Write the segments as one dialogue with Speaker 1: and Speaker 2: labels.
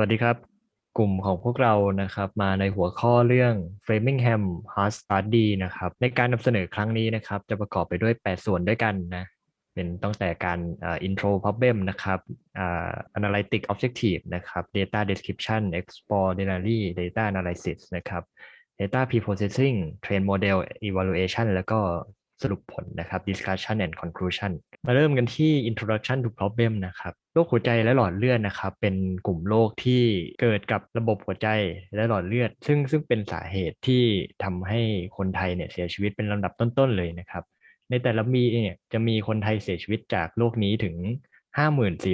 Speaker 1: วัสดีครับ กลุ่มของพวกเรานะครับมาในหัวข้อเรื่อง Framingham Hard Study นะครับในการนำเสนอครั้งนี้นะครับจะประกอบไปด้วย 8 ส่วนด้วยกันนะเป็นตั้งแต่การอ่า intro problem นะครับอ่า analytic objective นะครับ data description exploratory data analysis นะครับ data preprocessing train model evaluation แล้วก็ สรุปผลนะครับ discussion and conclusion มาเริ่มกันที่ introduction to problem นะครับโรคหัวใจและหลอดเลือดนะครับ เป็นกลุ่มโรคที่เกิดกับระบบหัวใจและหลอดเลือด ซึ่งซึ่งเป็นสาเหตุที่ทำให้คนไทยเนี่ยเสียชีวิตเป็นลำดับต้นๆเลยนะครับ ในแต่ละปีเนี่ยจะมีคนไทยเสียชีวิตจากโรคนี้ถึง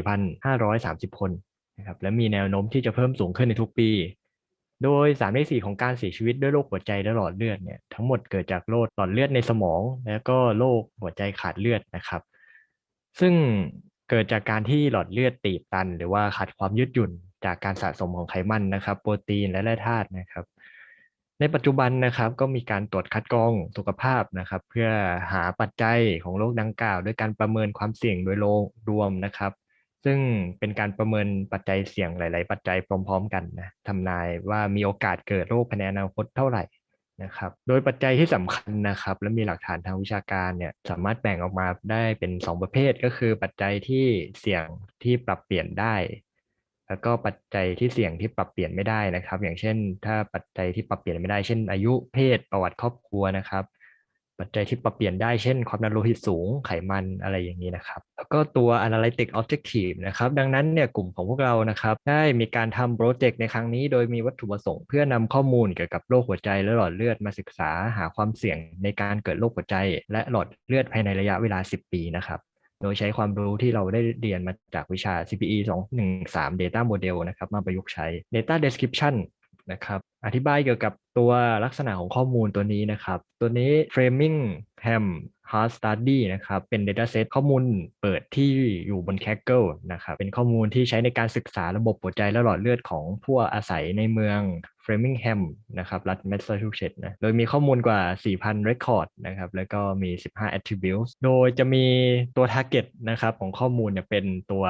Speaker 1: 54,530 คนนะครับและมีแนวโน้มที่จะเพิ่มสูงขึ้นในทุกปี โดย3ใน4ของการเสียชีวิตด้วยโรคหัวใจและหลอดเลือดเนี่ยทั้งหมดเกิดจากโรคหลอดเลือดในสมอง แล้วก็โรคหัวใจขาดเลือดนะครับ ซึ่งเกิดจากการที่หลอดเลือดตีบตัน หรือว่าขาดความยืดหยุ่นจากการสะสมของไขมันนะครับ โปรตีนและแร่ธาตุนะครับ ในปัจจุบันนะครับก็มีการตรวจคัดกรองสุขภาพนะครับ เพื่อหาปัจจัยของโรคดังกล่าว ด้วยการประเมินความเสี่ยงโดยรวมนะครับ ซึ่งเป็นการประเมินปัจจัยเสี่ยงหลาย ๆ ปัจจัยพร้อม ๆ กันนะทำนายว่ามีโอกาสเกิดโรคภายในอนาคตเท่าไหร่นะครับ โดยปัจจัยที่สำคัญนะครับ และมีหลักฐานทางวิชาการเนี่ยสามารถแบ่งออกมาได้เป็น 2 ประเภทก็คือปัจจัยที่เสี่ยงที่ปรับเปลี่ยนได้ แล้วก็ปัจจัยที่เสี่ยงที่ปรับเปลี่ยนไม่ได้นะครับ อย่างเช่น ถ้าปัจจัยที่ปรับเปลี่ยนไม่ได้ เช่น อายุเพศประวัติครอบครัวนะครับ ปัจจัยที่ปรับเปลี่ยนได้เช่น ความดันโลหิตสูงไขมันอะไรอย่างนี้นะครับ แล้วก็ตัว analytic objective นะครับ ดังนั้นเนี่ยกลุ่มของพวกเรานะครับได้มีการทำโปรเจกต์ในครั้งนี้ โดยมีวัตถุประสงค์เพื่อนำข้อมูลเกี่ยวกับโรคหัวใจและหลอดเลือดมาศึกษาหาความเสี่ยงในการเกิดโรคหัวใจ และหลอดเลือดภายในระยะเวลา 10 ปีนะครับโดยใช้ความรู้ที่เราได้เรียนมาจากวิชา CPE 213 Data Model นะครับมาประยุกต์ใช้ Data Description นะครับ อธิบายเกี่ยวกับตัวลักษณะของข้อมูลตัวนี้นะครับ ตัวนี้ Framingham Hard Study นะครับ เป็น Dataset ข้อมูลเปิดที่อยู่บน Kaggle นะครับ เป็นข้อมูลที่ใช้ในการศึกษาระบบหัวใจและหลอดเลือดของผู้อาศัยในเมือง Framingham นะครับรัฐ Massachusetts นะโดยมีข้อมูลกว่า 4,000 record นะครับแล้วก็มี 15 attributes โดยจะมีตัว target นะครับของข้อมูลเนี่ยเป็นตัว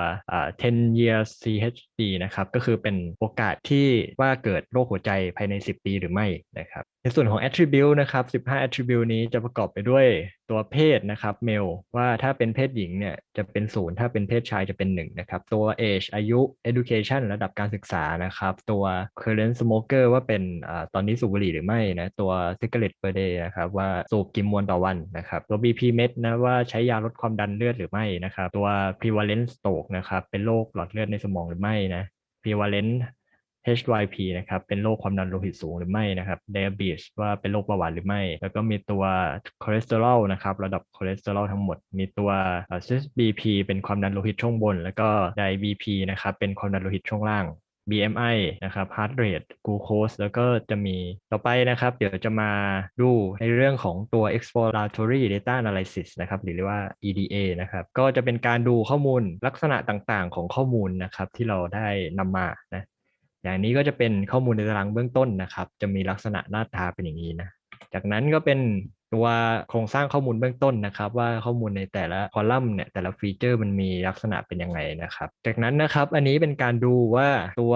Speaker 1: 10 year CHD นะครับก็คือเป็นโอกาสที่ว่าเกิดโรคหัวใจภายใน 10 ปีหรือไม่นะครับในส่วนของ attribute นะครับ 15 attribute นี้จะประกอบไปด้วยตัวเพศนะครับ male ว่าถ้าเป็นเพศหญิงเนี่ยจะเป็นศูนย์ถ้าเป็นเพศชายจะเป็น1นะครับ ตัว age อายุ education ระดับการศึกษานะครับ ตัว current smoker ว่าเป็นอตอนนี้สูบบุหรี่หรือไม่นะตัว cigarette per day นะครับว่าสูบกี่มวนต่อวันนะครับ ตัว BP med นะว่าใช้ยาลดความดันเลือดหรือไม่นะครับ ตัว prevalent stroke นะครับเป็นโรคหลอดเลือดในสมองหรือไม่นะ prevalent HYP นะครับ เป็นโรคความดันโลหิตสูงหรือไม่นะครับ diabetes ว่าเป็นโรคเบาหวานหรือไม่ แล้วก็มีตัวคอเลสเตอรอลนะครับ ระดับคอเลสเตอรอลทั้งหมด มีตัว CSBP เป็นความดันโลหิตช่วงบน แล้วก็ DIBP นะครับ เป็นความดันโลหิตช่วงล่าง BMI นะครับ heart rate glucose แล้วก็จะมีต่อไปนะครับ เดี๋ยวจะมาดูในเรื่องของตัว exploratory data analysis นะครับ หรือเรียกว่า EDA นะครับ ก็จะเป็นการดูข้อมูลลักษณะต่างๆ ของข้อมูลนะครับ ที่เราได้นำมานะ อย่างนี้ก็จะเป็นข้อมูลในตารางเบื้องต้นนะครับ จะมีลักษณะหน้าตาเป็นอย่างนี้นะ จากนั้นก็เป็นตัวโครงสร้างข้อมูลเบื้องต้นนะครับ ว่าข้อมูลในแต่ละคอลัมน์เนี่ยแต่ละฟีเจอร์มันมีลักษณะเป็นยังไงนะครับ จากนั้นนะครับอันนี้เป็นการดูว่าตัว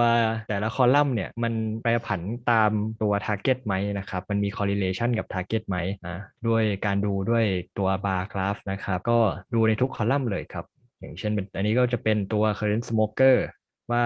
Speaker 1: แต่ละคอลัมน์เนี่ยมันแปรผันตามตัว target ไหมนะครับ มันมี correlation กับ target ไหมนะด้วยการดูด้วยตัว bar graph นะครับก็ดูในทุกคอลัมน์เลยครับ อย่างเช่นเป็นอันนี้ก็จะเป็นตัว current smoker ว่า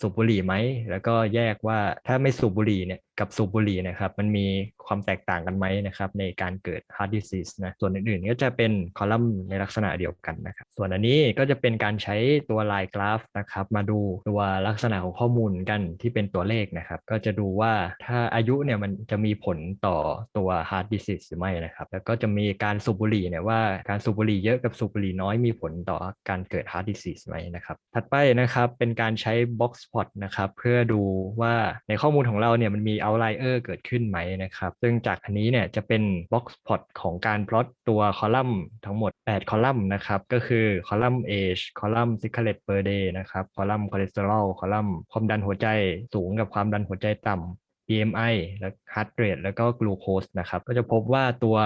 Speaker 1: สูบบุหรี่ไหม แล้วก็แยกว่าถ้าไม่สูบบุหรี่เนี่ยกับสูบบุหรี่นะครับ มันมีความแตกต่างกันไหมนะครับ ในการเกิด heart disease นะส่วนอื่นๆ ก็จะเป็นคอลัมน์ในลักษณะเดียวกันนะครับ ส่วนอันนี้ก็จะเป็นการใช้ตัว line graph นะครับ มาดูตัวลักษณะของข้อมูลกันที่เป็นตัวเลขนะครับ ก็จะดูว่าถ้าอายุเนี่ยมันจะมีผลต่อตัว heart disease หรือไม่นะครับ แล้วก็จะมีการสูบบุหรี่เนี่ยว่าการสูบบุหรี่เยอะกับสูบบุหรี่น้อยมีผลต่อการเกิด heart disease ไหมนะครับ ถัดไปนะครับเป็นการใช้ box plot นะครับเพื่อดูว่าในข้อมูลของเราเนี่ยมันมี outlier เกิดขึ้นไหมนะครับ ซึ่งจากอันนี้เนี่ยจะเป็น box plot ของการ plot ตัวคอลัมน์ทั้งหมด 8 คอลัมน์นะครับ ก็คือคอลัมน์ age คอลัมน์ cigarette per day นะครับคอลัมน์ cholesterol คอลัมน์ความดันหัวใจสูงกับความดันหัวใจต่ำ BMI และ heart rate แล้วก็ glucose นะครับ ก็จะพบว่าตัว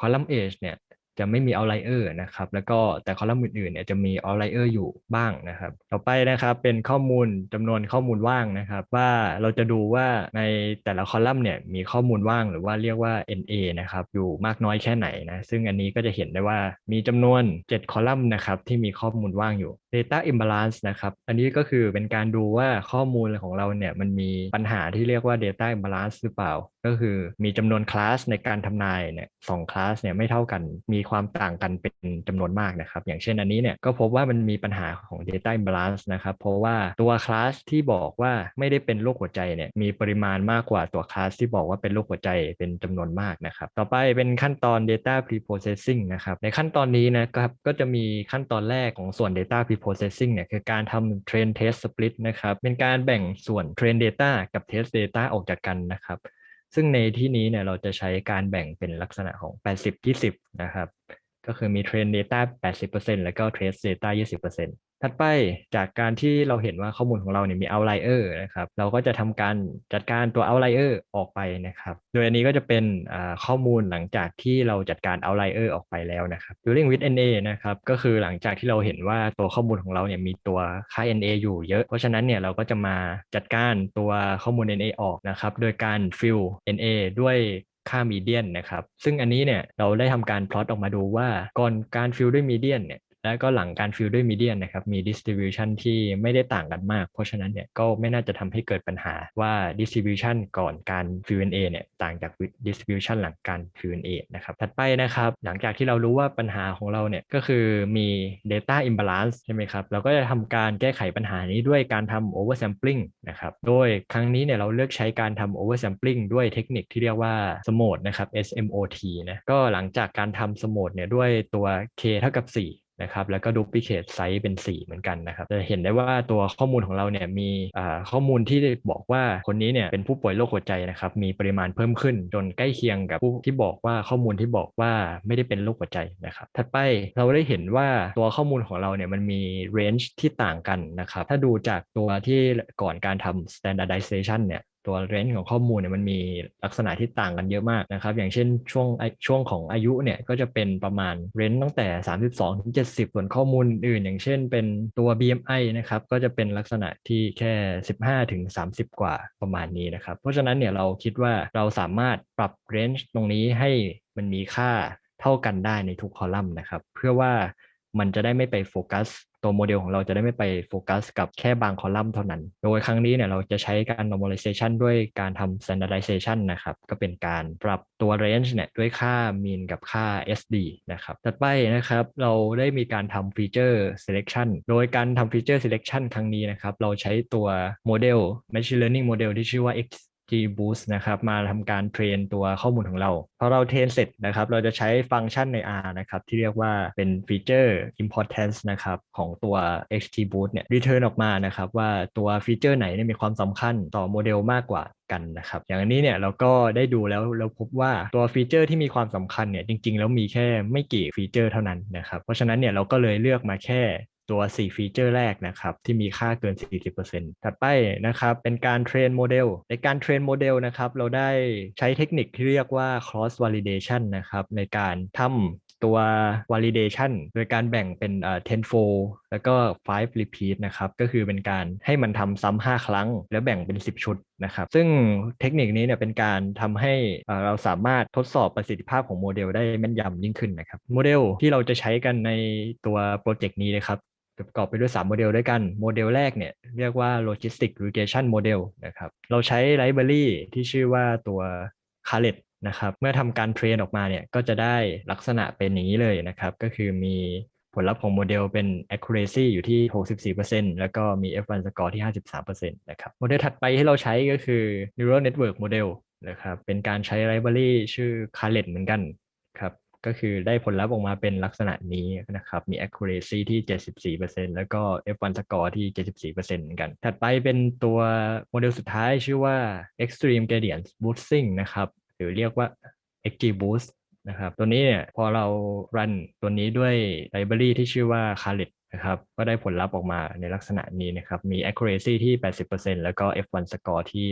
Speaker 1: คอลัมน์ age เนี่ย จะไม่มี outlier นะครับ แล้วก็แต่คอลัมน์อื่นๆเนี่ยจะมี outlier อร์อยู่บ้างนะครับ ต่อไปนะครับเป็นข้อมูลจำนวนข้อมูลว่างนะครับ ว่าเราจะดูว่าในแต่ละคอลัมน์เนี่ยมีข้อมูลว่างหรือว่าเรียกว่า NA นะครับอยู่มากน้อยแค่ไหนนะซึ่งอันนี้ก็จะเห็นได้ว่ามีจำนวน 7 คอลัมน์นะครับที่มีข้อมูลว่างอยู่ Data Imbalance นะครับอันนี้ก็คือเป็นการดูว่าข้อมูลของเราเนี่ยมันมีปัญหาที่เรียกว่า Data Imbalance หรือเปล่า ก็คือมีจำนวนคลาสในการทำนายเนี่ยสองคลาสเนี่ยไม่เท่ากันมีความต่างกันเป็นจำนวนมากนะครับ อย่างเช่นอันนี้เนี่ยก็พบว่ามันมีปัญหาของ Data Imbalance นะครับ เพราะว่าตัวคลาสที่บอกว่าไม่ได้เป็นโรคหัวใจเนี่ยมีปริมาณมากกว่าตัวคลาสที่บอกว่าเป็นโรคหัวใจเป็นจำนวนมากนะครับ ต่อไปเป็นขั้นตอน Data Preprocessing นะครับ ในขั้นตอนนี้นะครับก็จะมีขั้นตอนแรกของส่วน Data Preprocessing เนี่ยคือการทำ Train Test Split นะครับเป็นการแบ่งส่วน Train Data กับ Test Data ออกจากกันนะครับ ซึ่งในที่นี้เนี่ยเราจะใช้การแบ่งเป็นลักษณะของ 80-20 นะครับ ก็คือมี Train Data 80%แล้วก็ Trace Data 20%ถัดไปจากการที่เราเห็นว่าข้อมูลของเราเนี่ยมี outlier นะครับ เราก็จะทำการจัดการตัว outlier ออกไปนะครับ โดยอันนี้ก็จะเป็นข้อมูลหลังจากที่เราจัดการ outlier ออกไปแล้วนะครับ Dealing with NA นะครับ ก็คือหลังจากที่เราเห็นว่าตัวข้อมูลของเราเนี่ยมีตัวค่า NA อยู่เยอะ เพราะฉะนั้นเนี่ยเราก็จะมาจัดการตัวข้อมูล NA ออกนะครับ โดยการ fill NA ด้วย ค่ามีเดียนนะครับ ซึ่งอันนี้เนี่ยเราได้ทำการพลอตออกมาดูว่าก่อนการฟิลด้วยมีเดียนเนี่ย แล้วก็หลังการฟิลด้วยมีเดียนนะครับมี distribution ที่ไม่ได้ต่างกันมาก เพราะฉะนั้นเนี่ยก็ไม่น่าจะทำให้เกิดปัญหาว่า distribution ก่อนการ Q&A เนี่ยต่างจาก distribution หลังการ Q&A นะครับถัดไปนะครับหลังจากที่เรารู้ว่าปัญหาของเราเนี่ยก็คือมี data imbalance ใช่ไหมครับเราก็จะทำการแก้ไขปัญหานี้ด้วยการทำ oversampling นะครับโดยครั้งนี้เนี่ยเราเลือกใช้การทำ oversampling ด้วยเทคนิคที่เรียกว่า SMOT นะครับ SMOT นะก็หลังจากการทำ SMOT เนี่ยด้วยตัว k เท่ากับ 4 นะครับแล้วก็ดูพิเคทไซส์เป็น 4 เหมือนกันนะครับจะเห็นได้ว่าตัวข้อมูลของเราเนี่ยมีข้อมูลที่บอกว่าคนนี้เนี่ยเป็นผู้ป่วยโรคหัวใจนะครับมีปริมาณเพิ่มขึ้น จนใกล้เคียงกับผู้ที่บอกว่าข้อมูลที่บอกว่าไม่ได้เป็นโรคหัวใจนะครับถัดไปเราได้เห็นว่าตัวข้อมูลของเราเนี่ยมันมีเรนจ์ที่ต่างกันนะครับถ้าดูจากตัวที่ก่อนการทำ standardization เนี่ย ตัวเรนจ์ของข้อมูลเนี่ยมันมีลักษณะที่ต่างกันเยอะมากนะครับอย่างเช่นช่วงช่วงของอายุเนี่ยก็จะเป็นประมาณเรนจ์ตั้งแต่ 32ถึง70 ส่วนข้อมูลอื่น อย่างเช่นเป็นตัว BMI นะครับก็จะเป็นลักษณะที่แค่ 15ถึง30 กว่าประมาณนี้นะครับ เพราะฉะนั้นเนี่ยเราคิดว่าเราสามารถปรับเรนจ์ตรงนี้ให้มันมีค่าเท่ากันได้ในทุกคอลัมน์นะครับ เพื่อว่า มันจะได้ไม่ไปโฟกัส ตัวโมเดลของเราจะได้ไม่ไปโฟกัส กับแค่บางคอลัมน์เท่านั้น โดยครั้งนี้เนี่ยเราจะใช้การ normalization ด้วยการทำ standardization นะครับ ก็เป็นการปรับตัว range เนี่ยด้วยค่า mean กับค่า SD นะครับ ต่อไปนะครับเราได้มีการทำ feature selection โดยการทำ feature selection ครั้งนี้นะครับ เราใช้ตัวโมเดล machine learning model ที่ชื่อว่า GBoost นะครับมาทำการเทรนตัวข้อมูลของเราพอเราเทรนเสร็จนะครับ เราจะใช้ฟังก์ชันใน R นะครับ ที่เรียกว่าเป็นฟีเจอร์ importance นะครับของตัว XGBoost เนี่ย return ออกมานะครับ ว่าตัวฟีเจอร์ไหนมีความสำคัญต่อโมเดลมากกว่ากันนะครับ อย่างนี้เนี่ยเราก็ได้ดูแล้วเราพบว่าตัวฟีเจอร์ที่มีความสำคัญเนี่ยจริง ๆ แล้วมีแค่ไม่กี่ฟีเจอร์เท่านั้นนะครับ เพราะฉะนั้นเนี่ยเราก็เลยเลือกมาแค่ ตัว 4 ฟีเจอร์แรกนะครับ ที่มีค่าเกิน 40%ถัดไปนะครับ เป็นการเทรนโมเดล ในการเทรนโมเดลนะครับ เราได้ใช้เทคนิคที่เรียกว่า cross validation นะครับ ในการทำตัว validation โดยการแบ่งเป็นเอ่อ tenfold แล้วก็ five repeat นะครับ ก็คือเป็นการให้มันทำซ้ำ5 ครั้ง แล้วแบ่งเป็น 10 ชุดนะครับ ซึ่งเทคนิคนี้เนี่ยเป็นการทำให้เราสามารถทดสอบประสิทธิภาพของโมเดลได้แม่นยำยิ่งขึ้นนะครับ โมเดลที่เราจะใช้กันในตัวโปรเจกต์นี้นะครับ ประกอบไปด้วย 3 โมเดลด้วยกัน โมเดลแรกเนี่ยเรียกว่า Logistic Regression Model นะครับ เราใช้ไลบรารีที่ชื่อว่าตัว c a r l e t นะครับ เมื่อทำการเทรนออกมาเนี่ยก็จะได้ลักษณะเป็นอย่างนี้เลยนะครับ ก็คือมีผลลัพธ์ของโมเดลเป็น accuracy อยู่ที่ 64%แล้วก็มี F1 score ที่ 53%นะครับ โมเดลถัดไปที่เราใช้ก็คือ neural network model นะครับ เป็นการใช้ไลบรารีชื่อ c a r l e t เหมือนกันครับ ก็คือได้ผลลัพธ์ออกมาเป็นลักษณะนี้นะครับ มี accuracy ที่ 74%แล้วก็ F1 score ที่ 74%เหมือนกัน ถัดไปเป็นตัวโมเดลสุดท้ายชื่อว่า extreme gradient boosting นะครับ หรือเรียกว่า XGBoost นะครับ ตัวนี้เนี่ยพอเรา run ตัวนี้ด้วยไลบรารีที่ชื่อว่า c a r l e t นะครับ ก็ได้ผลลัพธ์ออกมาในลักษณะนี้นะครับ มี accuracy ที่ 80%แล้วก็ F1 score ที่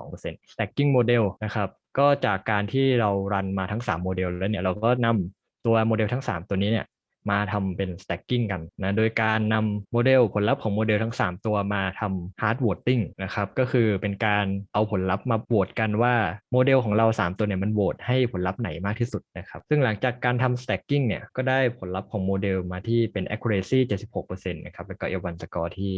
Speaker 1: 82% stacking model นะครับ ก็จากการที่เรารันมาทั้ง 3 โมเดลแล้วเนี่ยเราก็นำตัวโมเดลทั้ง 3 ตัวนี้เนี่ย มาทำเป็น stacking กันนะ โดยการนำโมเดลผลลัพธ์ของโมเดลทั้ง 3 ตัวมาทำ hard voting นะครับ ก็คือเป็นการเอาผลลัพธ์มาโหวตกันว่าโมเดลของเรา 3 ตัวเนี่ยมันโหวตให้ผลลัพธ์ไหนมากที่สุดนะครับ ซึ่งหลังจากการทำ stacking เนี่ยก็ได้ผลลัพธ์ของโมเดลมาที่เป็น accuracy 76%นะครับแล้วก็ L1 score ที่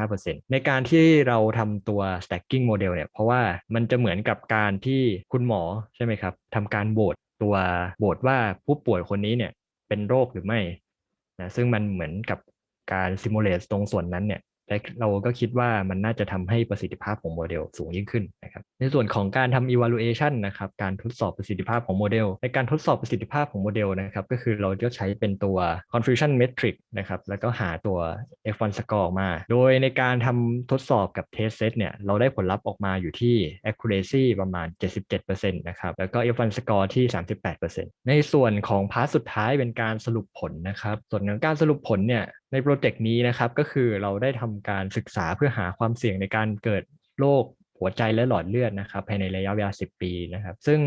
Speaker 1: 75%ในการที่เราทำตัว stacking โมเดลเนี่ยเพราะว่ามันจะเหมือนกับการที่คุณหมอใช่ไหมครับทำการโหวตตัวโหวตว่าผู้ป่วยคนนี้เนี่ย เป็นโรคหรือไม่นะซึ่งมันเหมือนกับการซิมูเลตตรงส่วนนั้นเนี่ย และเราก็คิดว่ามันน่าจะทำให้ประสิทธิภาพของโมเดลสูงยิ่งขึ้นนะครับ ในส่วนของการทำ evaluation นะครับการทดสอบประสิทธิภาพของโมเดล ในการทดสอบประสิทธิภาพของโมเดลนะครับก็คือเราจะใช้เป็นตัว confusion metric นะครับแล้วก็หาตัว F1 score มา โดยในการทำทดสอบกับ test set เนี่ยเราได้ผลลัพธ์ออกมาอยู่ที่ accuracy ประมาณ 77%นะครับแล้วก็ F1 score ที่ 38%ในส่วนของพาร์ทสุดท้ายเป็นการสรุปผลนะครับส่วนของการสรุปผลเนี่ย ในโปรเจกต์นี้นะครับก็คือเราได้ทำการศึกษาเพื่อหาความเสี่ยงในการเกิดโรคหัวใจและหลอดเลือดนะครับภายในระยะเวลา 10 ปีนะครับ ซึ่ง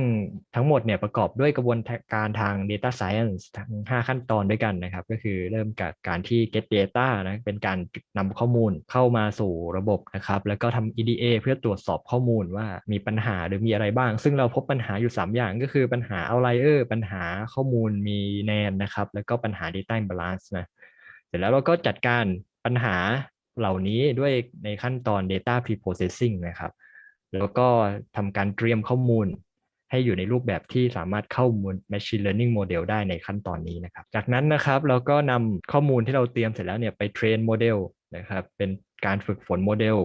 Speaker 1: ทั้งหมดเนี่ยประกอบด้วยกระบวนการทาง Data Science ทั้ง 5 ขั้นตอนด้วยกันนะครับ ก็คือเริ่มจากการที่ get data นะเป็นการนำข้อมูลเข้ามาสู่ระบบนะครับ แล้วก็ทำ EDA เพื่อตรวจสอบข้อมูลว่ามีปัญหาหรือมีอะไรบ้าง ซึ่งเราพบปัญหาอยู่ 3 อย่างก็คือปัญหา outlier ปัญหาข้อมูลมีแนนนะครับ แล้วก็ปัญหา data imbalance นะ สร็จแล้วเราก็จัดการปัญหาเหล่านี้ด้วยในขั้นตอน data preprocessing นะครับ แล้วก็ทำการเตรียมข้อมูลให้อยู่ในรูปแบบที่สามารถเข้า machine learning model ได้ในขั้นตอนนี้นะครับ จากนั้นนะครับเราก็นำข้อมูลที่เราเตรียมเสร็จแล้วเนี่ยไปเทรนโมเดลนะครับ เป็นการฝึกฝนโมเดล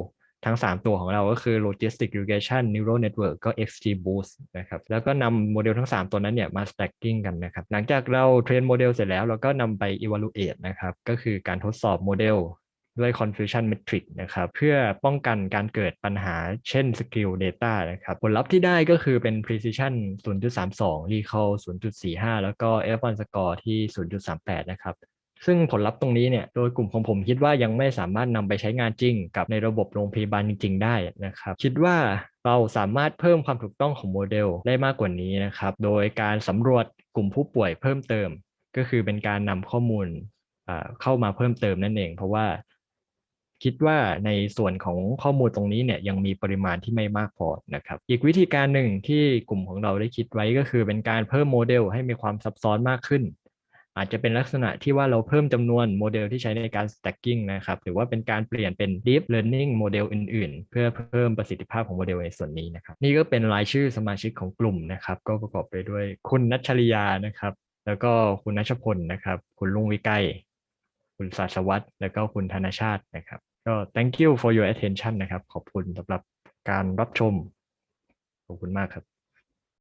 Speaker 1: ทั้ง 3 ตัวของเราก็คือ Logistic Regression Neural Network ก็ XGBoost นะครับ แล้วก็นำโมเดลทั้ง 3 ตัวนั้นเนี่ยมา stacking กันนะครับ หลังจากเราเทรนโมเดลเสร็จแล้วเราก็นำไป evaluate นะครับ ก็คือการทดสอบโมเดลด้วย confusion metric นะครับ เพื่อป้องกันการเกิดปัญหาเช่น skill data นะครับ ผลลัพธ์ที่ได้ก็คือเป็น precision 0.32 recall 0.45 แล้วก็ F1 score ที่ 0.38 นะครับ ซึ่งผลลัพธ์ตรงนี้เนี่ยโดยกลุ่มของผมคิดว่ายังไม่สามารถนำไปใช้งานจริง กับในระบบโรงพยาบาลจริง ๆ ได้นะครับ คิดว่าเราสามารถเพิ่มความถูกต้องของโมเดลได้มากกว่านี้นะครับ โดยการสำรวจกลุ่มผู้ป่วยเพิ่มเติม ก็คือเป็นการนำข้อมูลเข้ามาเพิ่มเติมนั่นเอง เพราะว่า คิดว่าในส่วนของข้อมูลตรงนี้เนี่ยยังมีปริมาณที่ไม่มากพอนะครับ อีกวิธีการหนึ่งที่กลุ่มของเราได้คิดไว้ก็คือเป็นการเพิ่มโมเดลให้มีความซับซ้อนมากขึ้น อาจจะเป็นลักษณะที่ว่าเราเพิ่มจำนวนโมเดลที่ใช้ในการ stacking นะครับ หรือว่าเป็นการเปลี่ยนเป็น deep learning โมเดลอื่นๆ เพื่อเพิ่มประสิทธิภาพของโมเดลในส่วนนี้นะครับ นี่ก็เป็นรายชื่อสมาชิกของกลุ่มนะครับ ก็ประกอบไปด้วยคุณนัชชริยานะครับ แล้วก็คุณนัชพลนะครับ คุณลุงวิไกคุณศาสวัตรแล้วก็คุณธนชาตินะครับ ก็ thank you for your attention นะครับ ขอบคุณสำหรับการรับชม ขอบคุณมากครับ